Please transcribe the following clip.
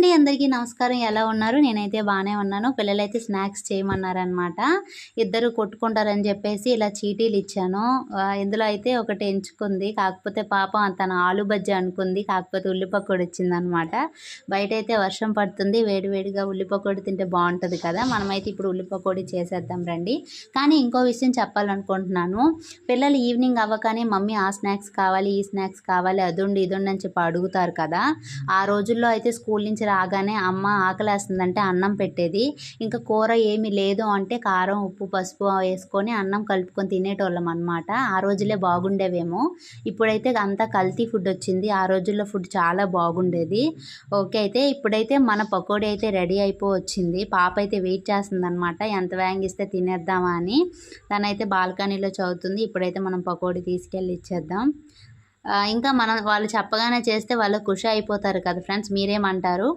అండి అందరికీ నమస్కారం. ఎలా ఉన్నారు? నేనైతే బాగానే ఉన్నాను. పిల్లలైతే స్నాక్స్ చేయమన్నారనమాట ఇద్దరు కొట్టుకుంటారని చెప్పేసి ఇలా చీటీలు ఇచ్చాను. ఇందులో అయితే ఒకటి ఎంచుకుంది. కాకపోతే పాపం తన ఆలు బజ్జీ అనుకుంది. కాకపోతే ఉల్లిపక్కడు వచ్చిందనమాట బయట అయితే వర్షం పడుతుంది. వేడివేడిగా ఉల్లిపకోడి తింటే బాగుంటుంది కదా. మనమైతే ఇప్పుడు ఉల్లిపకోడి చేసేద్దాం రండి. కానీ ఇంకో విషయం చెప్పాలనుకుంటున్నాను. పిల్లలు ఈవినింగ్ అవ్వగానే మమ్మీ ఆ స్నాక్స్ కావాలి ఈ స్నాక్స్ కావాలి అదుండి ఇదుండి అని చెప్పి అడుగుతారు కదా. ఆ రోజుల్లో అయితే స్కూల్ నుంచి రాగానే అమ్మ ఆకలేస్తుందంటే అన్నం పెట్టేది. ఇంకా కూర ఏమీ లేదు అంటే కారం ఉప్పు పసుపు వేసుకొని అన్నం కలుపుకొని తినేటోళ్ళం అనమాట ఆ రోజులే బాగుండేవేమో. ఇప్పుడైతే అంతా కల్తీ ఫుడ్ వచ్చింది. ఆ రోజుల్లో ఫుడ్ చాలా బాగుండేది. ఓకే అయితే ఇప్పుడైతే మన పకోడీ అయితే రెడీ అయిపో వచ్చింది పాప అయితే వెయిట్ చేస్తుంది అనమాట ఎంత వేగిస్తే తినేద్దామా అని. తనైతే బాల్కనీలో చదువుతుంది. ఇప్పుడైతే మనం పకోడీ తీసుకెళ్ళి ఇచ్చేద్దాం. ఇంకా మనం వాళ్ళు చెప్పగానే చేస్తే వాళ్ళు ఖుషి అయిపోతారు కదా ఫ్రెండ్స్ మీరేమంటారు?